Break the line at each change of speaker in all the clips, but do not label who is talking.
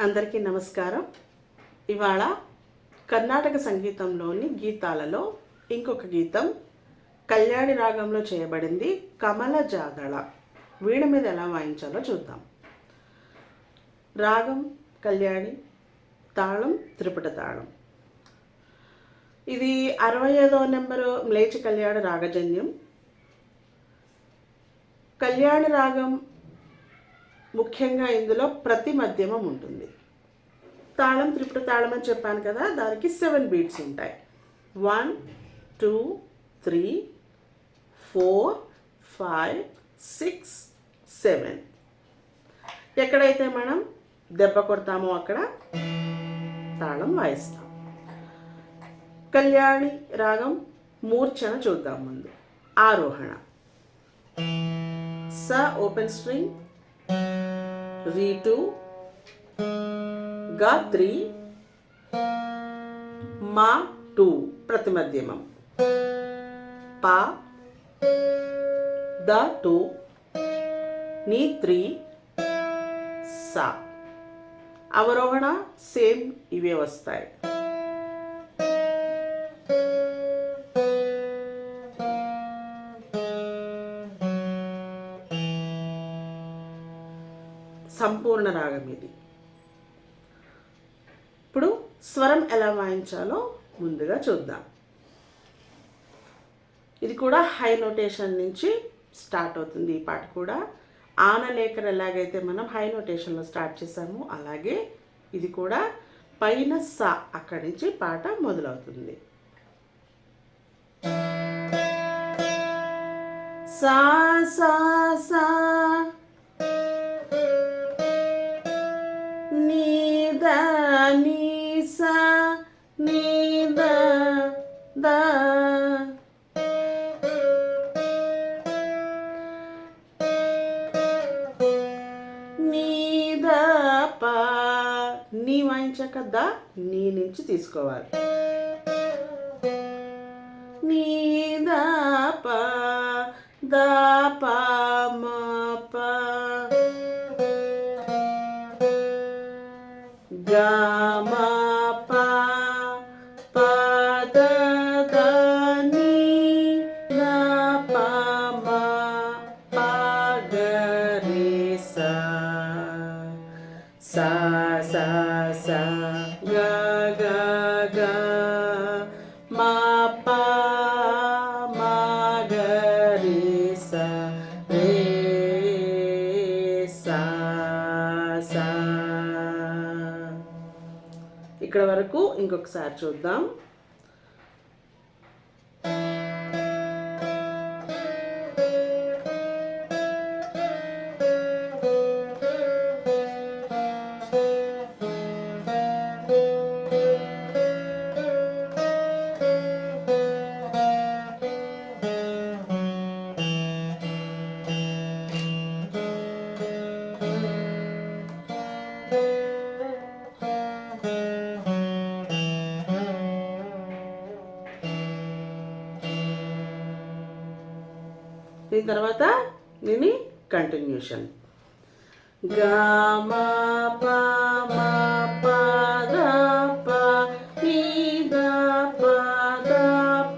అందరికీ నమస్కారం. ఇవాళ కర్ణాటక సంగీతంలోని గీతాలలో ఇంకొక గీతం కళ్యాణి రాగంలో చేయబడింది కమల జాగళ వీణ మీద ఎలా వాయించాలో చూద్దాం. రాగం కళ్యాణి తాళం త్రిపుట తాళం. ఇది అరవై ఐదవ నెంబరు మ్లేచి కళ్యాణ రాగజన్యం. కళ్యాణ రాగం ముఖ్యంగా ఇందులో ప్రతి మధ్యమం ఉంటుంది. తాళం త్రిపుట తాళం అని చెప్పాను కదా దానికి సెవెన్ బీట్స్ ఉంటాయి. One two three four five six seven ఎక్కడైతే మనం దెబ్బ కొడతామో అక్కడ తాళం వాయిస్తాం. కళ్యాణి రాగం మూర్ఛన చూద్దాం ముందు. ఆరోహణ. స ఓపెన్ స్ట్రింగ్ రీ టూ గా త్రీ మా టూ ప్రతిమధ్యమం. పా ద టూ నీ త్రీ సా. అవరోహణ సేమ్ ఇవే వస్తాయి. సంపూర్ణ రాగం ఇది. ఇప్పుడు స్వరం ఎలా వాయించాలో ముందుగా చూద్దాం. ఇది కూడా హై నోటేషన్ నుంచి స్టార్ట్ అవుతుంది ఈ పాట కూడా. ఆనలేఖర్ ఎలాగైతే మనం హై నోటేషన్లో స్టార్ట్ చేసామో అలాగే ఇది కూడా పైన సా అక్కడి నుంచి పాట మొదలవుతుంది. సా సా సా దా. నీ వాయించాక దా నీ నుంచి తీసుకోవాలి. నీ దా పా. దా స స గ గ గ మ ప మ గ రి స రే సా సా ఇక్కడ వరకు ఇంకొకసారి చూద్దాం. దీని తర్వాత దీని కంటిన్యూషన్ గమ ప మ పా దా ప ని ద ప ద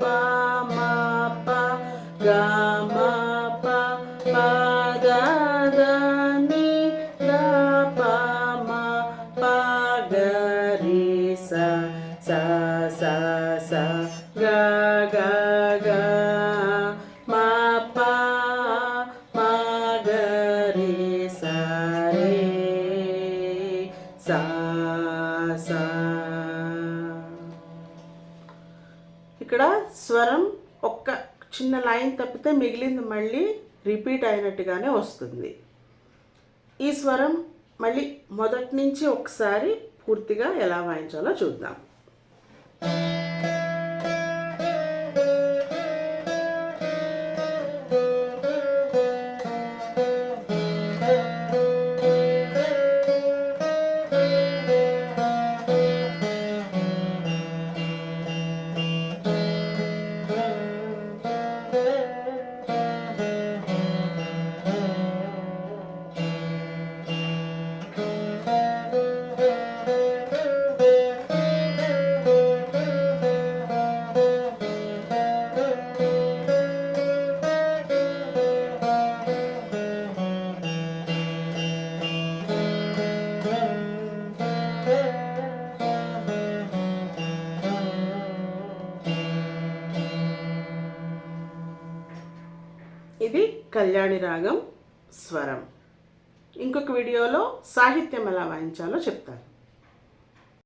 ప మ ప గమ ప ప ద ద ని ద ప మ ప గ రి స స ఇక్కడ స్వరం ఒక్క చిన్న లైన్ తప్పితే మిగిలింది మళ్ళీ రిపీట్ అయినట్టుగానే వస్తుంది. ఈ స్వరం మళ్ళీ మొదటి నుంచి ఒకసారి పూర్తిగా ఎలా వాయించాలో చూద్దాం. ఇది కళ్యాణి రాగం స్వరం. ఇంకొక వీడియోలో సాహిత్యం ఎలా వాయించాలో చెప్తాను.